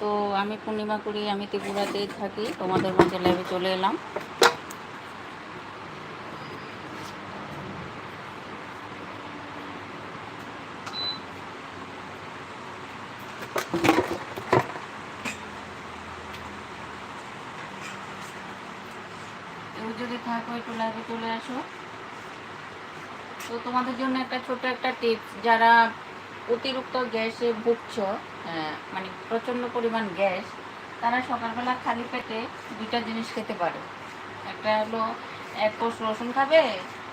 তো আমি পূর্ণিমা করি, আমি ত্রিপুরাতেই থাকি, তোমাদের মাঝে লাইভে চলে এলাম। যদি থাকো, একটু লাইভে চলে আসো। তো তোমাদের জন্য একটা ছোট একটা টিপস যারা অতিরিক্ত গ্যাসে ভুগছ মানে প্রচণ্ড পরিমাণ গ্যাস, তারা সকালবেলা খালি পেটে দুইটা জিনিস খেতে পারে। একটা হলো এক কোষ রসুন খাবে,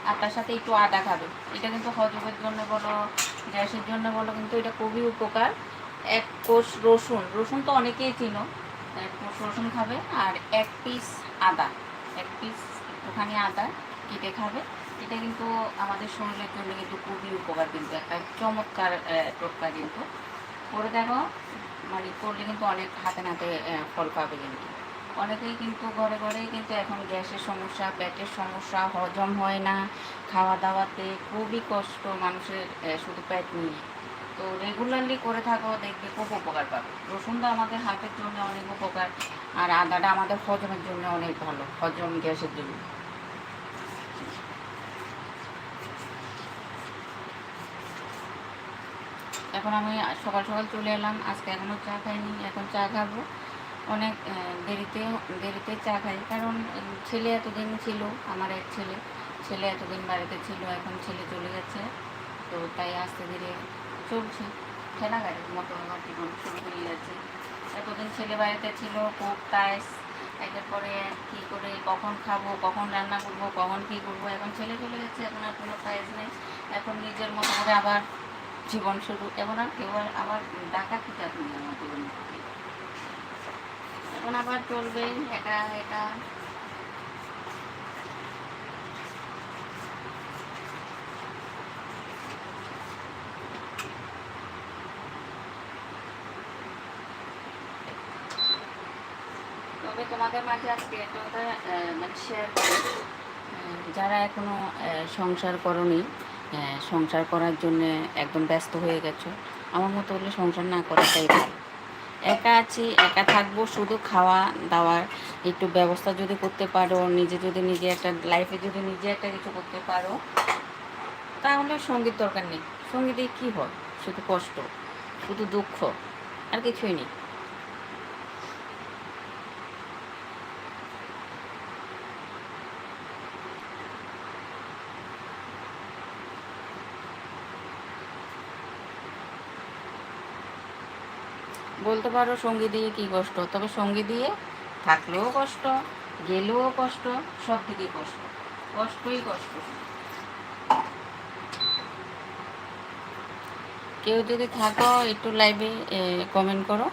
আর তার সাথে একটু আদা খাবে। এটা কিন্তু হজমের জন্য বলো, গ্যাসের জন্য বলো, কিন্তু এটা খুবই উপকার। এক কোষ রসুন রসুন তো অনেকেই চিনো। এক কোষ রসুন খাবে, আর এক পিস আদা। এক পিস একটুখানি আদা কেটে খাবে। এটা কিন্তু আমাদের শরীরের জন্য কিন্তু খুবই উপকার, কিন্তু একটা চমৎকার টোটকা কিন্তু। করে দেখো। মানে করলে কিন্তু অনেক হাতে নাতে ফল পাবে কিন্তু। অনেকেই কিন্তু ঘরে ঘরেই কিন্তু এখন গ্যাসের সমস্যা, পেটের সমস্যা, হজম হয় না। খাওয়া দাওয়াতে খুবই কষ্ট মানুষের শুধু পেট নিয়ে। তো রেগুলারলি করে থাকো, দেখবে খুব উপকার পাবে। রসুনটা আমাদের হাতের জন্য অনেক উপকার, আর আদাটা আমাদের হজমের জন্য অনেক ভালো, হজম গ্যাসের জন্য। এখন আমি সকাল সকাল চলে এলাম, আজকে এখনও চা খাইনি, এখন চা খাব। অনেক দেরিতে দেরিতে চা খাই, কারণ ছেলে এতদিন ছিল, আমার এক ছেলে। ছেলে এতদিন বাড়িতে ছিল, এখন ছেলে চলে গেছে, তো তাই আস্তে ধীরে চলছে। ঠেলা গাড়ির মতো আমার জীবন শুরু হয়ে যাচ্ছে এতদিন ছেলে বাড়িতে ছিল, খুব টাইস একের পরে কী করে, কখন খাব, কখন রান্না করব, কখন কী করব, এখন ছেলে চলে গেছে, এখন আর কোনো কাজ নেই। এখন নিজের মতো করে আবার জীবন শুরু। এখন আর আবার ডাকা কিতাব নেই আমার জীবনে এখন আবার চলবে, একা একা। তবে তোমাদের মাঝে আজকে মানে শেয়ার যারা এখনও সংসার করনি সংসার করার জন্য একদম ব্যস্ত হয়ে গেছো। আমার মতো হলে সংসার না করাটাই ভালো। একা আছি, একা থাকব, শুধু খাওয়া দাওয়ার একটু ব্যবস্থা যদি করতে পারো, নিজে যদি নিজে একটা লাইফে যদি নিজে একটা কিছু করতে পারো, তাহলে সংগীত দরকার নেই। সঙ্গীতে কী হয়? শুধু কষ্ট, শুধু দুঃখ, আর কিছুই নেই। বলতে পারো সঙ্গী দিয়ে কী কষ্ট? তবে সঙ্গী দিয়ে থাকলেও কষ্ট, গেলেও কষ্ট, সব দিকে কষ্ট। কষ্টই কষ্ট। কেউ যদি থাকো একটু লাইভে কমেন্ট করো।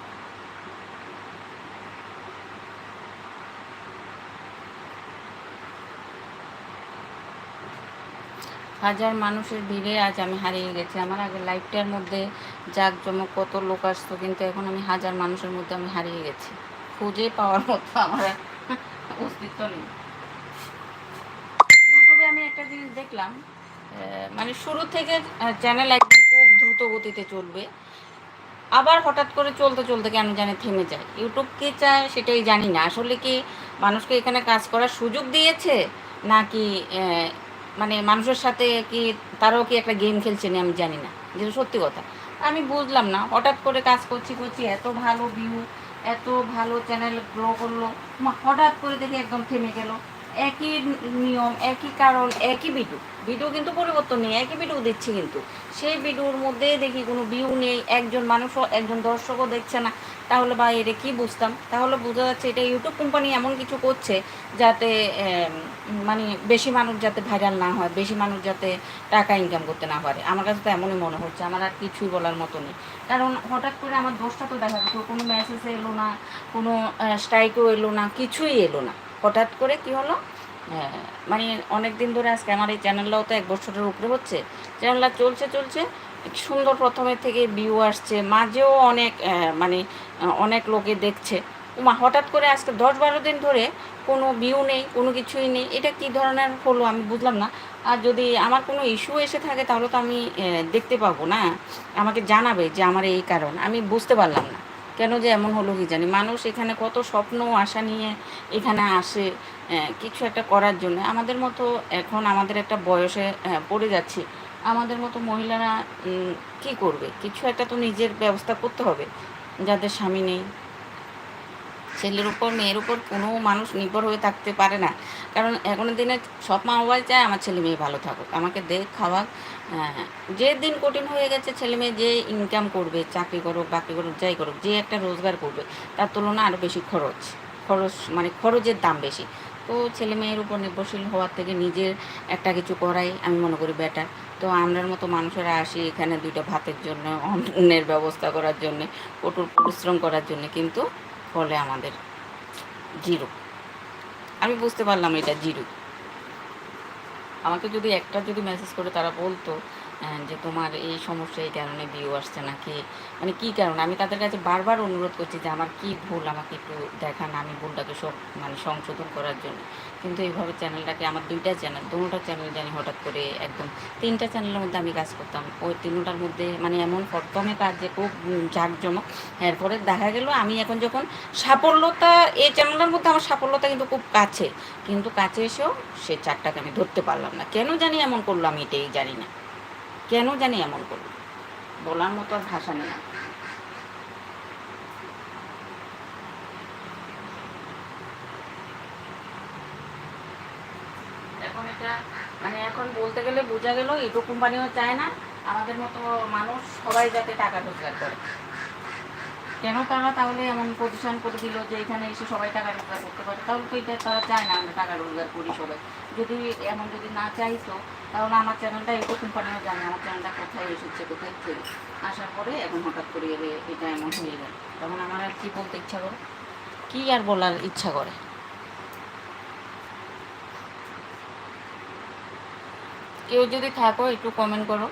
হাজার মানুষের ভিড়ে আজ আমি হারিয়ে গেছি। আমার আগে লাইফটার মধ্যে জাঁকজমক কত লোক আসতো, কিন্তু এখন আমি হাজার মানুষের মধ্যে আমি হারিয়ে গেছি। খুঁজে পাওয়ার মতো আমার অস্তিত্ব নেই। ইউটিউবে আমি একটা জিনিস দেখলাম মানে শুরু থেকে চ্যানেল একদম খুব দ্রুত গতিতে চলবে। আবার হঠাৎ করে চলতে চলতে কেন জানি থেমে যায়। ইউটিউব কি চায় সেটাই জানি না। আসলে কি মানুষকে এখানে কাজ করার সুযোগ দিয়েছে? নাকি মানে মানুষের সাথে কি, তারাও কি একটা গেম খেলছে না আমি জানি না। যেটা সত্যি কথা। আমি বুঝলাম না, হঠাৎ করে কাজ করছি করছি, এত ভালো ভিউ এত ভালো চ্যানেল গ্রো করল। হঠাৎ করে দেখি একদম থেমে গেল। একই নিয়ম, একই কারণ, একই ভিডিও ভিডিও কিন্তু পরিবর্তন নেই, একই ভিডিও দিচ্ছি কিন্তু। সেই ভিডিওর মধ্যে দেখি কোনো ভিউ নেই, একজন মানুষও, একজন দর্শকও দেখছে না। তাহলে বা এটা কি বুঝতাম? তাহলে বোঝা যাচ্ছে এটা ইউটিউব কোম্পানি এমন কিছু করছে যাতে মানে বেশি মানুষ যাতে ভাইরাল না হয়, বেশি মানুষ যাতে টাকা ইনকাম করতে না পারে। আমার কাছে তো এমনই মনে হচ্ছে, আমার আর কিছুই বলার মতো নেই। কারণ হঠাৎ করে আমার দোষটা তো দেখা যেত কোনো মেসেজ এলো না, কোনো স্ট্রাইকও এলো না, কিছুই এলো না। হঠাৎ করে কি হলো? মানে অনেক দিন ধরে আজকে আমার এই চ্যানেলটাও তো এক বছরের উপরে হচ্ছে। চ্যানেলটা চলছে চলছে সুন্দর প্রথমের থেকে ভিউ আসছে। মাঝেও অনেক মানে অনেক লোকে দেখছে। মা হঠাৎ করে আজকে দশ বারো দিন ধরে কোনো ভিউ নেই, কোনো কিছুই নেই। এটা কি ধরনের হলো আমি বুঝলাম না। আর যদি আমার কোনো ইস্যু এসে থাকে তাহলে তো আমি দেখতে পাবো না। আমাকে জানাবে যে আমার এই কারণ। আমি বুঝতে পারলাম না। কেন যে এমন হলো কি জানি? মানুষ এখানে কত স্বপ্ন, আশা নিয়ে এখানে আসে কিছু একটা করার জন্য। আমাদের মতো এখন আমাদের একটা বয়সে পড়ে যাচ্ছি। আমাদের মতো মহিলারা কি করবে? কিছু একটা তো নিজের ব্যবস্থা করতে হবে। যাদের স্বামী নেই। ছেলের উপর মেয়ের উপর কোনো মানুষ নির্ভর হয়ে থাকতে পারে না। কারণ এখনের দিনে সব মা বাবাই চায় আমার ছেলে মেয়ে ভালো থাকুক। আমাকে দেখ খাওয়াক হ্যাঁ, যে দিন কঠিন হয়ে গেছে ছেলে মেয়ে যে ইনকাম করবে চাকরি করুক বাকরি করুক যাই করুক যে একটা রোজগার করবে তার তুলনায় আরও বেশি খরচ। খরচ মানে খরচের দাম বেশি। তো ছেলে মেয়ের উপর নির্ভরশীল হওয়ার থেকে নিজের একটা কিছু করাই আমি মনে করি বেটার তো আমরার মতো মানুষেরা আসি এখানে দুইটা ভাতের জন্য, অন্নের ব্যবস্থা করার জন্য, কঠোর পরিশ্রম করার জন্য, কিন্তু ফলে আমাদের জিরো। আমি বুঝতে পারলাম এটা জিরো। আমাকে যদি একটা যদি মেসেজ করে তারা বলতো যে তোমার এই সমস্যা এই কারণে ভিউ আসছে নাকি? মানে কী কারণে? আমি তাদের কাছে বারবার অনুরোধ করছি যে আমার কি ভুল আমাকে একটু দেখান আমি ভুলটাকে সব মানে সংশোধন করার জন্য। কিন্তু এইভাবে চ্যানেলটাকে আমার দুইটা চ্যানেল, দুটা চ্যানেল জানি হঠাৎ করে একদম তিনটা চ্যানেলের মধ্যে আমি কাজ করতাম। ওই তিনটার মধ্যে মানে এমন প্রথমে কাজ যে খুব জাঁকজমক। এরপরে দেখা গেল আমি এখন যখন সাফল্যতা, এই চ্যানেলের মধ্যে আমার সাফল্যতা কিন্তু খুব কাছে। কিন্তু কাছে এসেও সে চারটাকে আমি ধরতে পারলাম না। কেন জানি এমন করল আমি এটাই জানি না। কেন জানি এমন করি বলার মতো আর ভাষা নেই। এখন এটা মানে এখন বলতে গেলে বোঝা গেল ইউটিউব কোম্পানিও চায় না, আমাদের মতো মানুষ সবাই যাতে টাকা রোজগার করে। কেন তারা তাহলে এমন প্রতিষ্ঠান করে দিল যে এখানে এসে সবাই টাকা রোজগার করতে পারে? তাহলে তো এটা তারা চায় না আমরা টাকা রোজগার করি সবাই। যদি এমন যদি না চাইতো তাহলে আমার চ্যানেলটা ইউটিউব কোম্পানিও জানে আমার চ্যানেলটা কোথায় এসেছে কোথায় থেকে আসার পরে এখন হঠাৎ করে এটা এমন হয়ে গেল তখন আমার আর কী বলতে ইচ্ছা করে? কী আর বলার ইচ্ছা করে? কেউ যদি থাকো একটু কমেন্ট করো।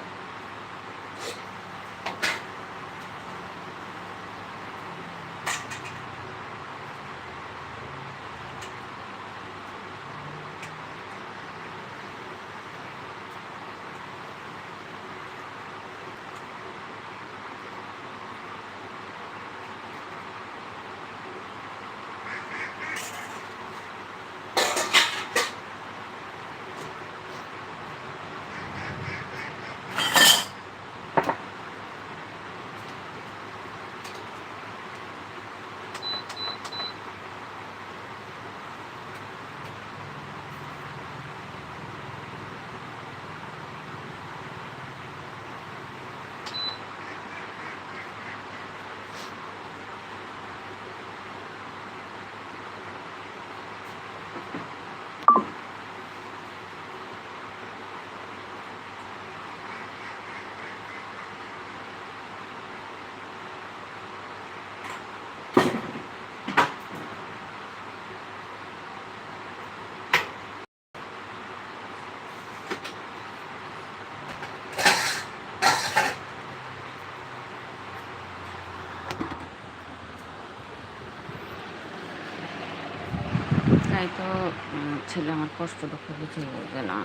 তাই তো ছেলে আমার কষ্ট দুঃখ বুঝে বলবে না।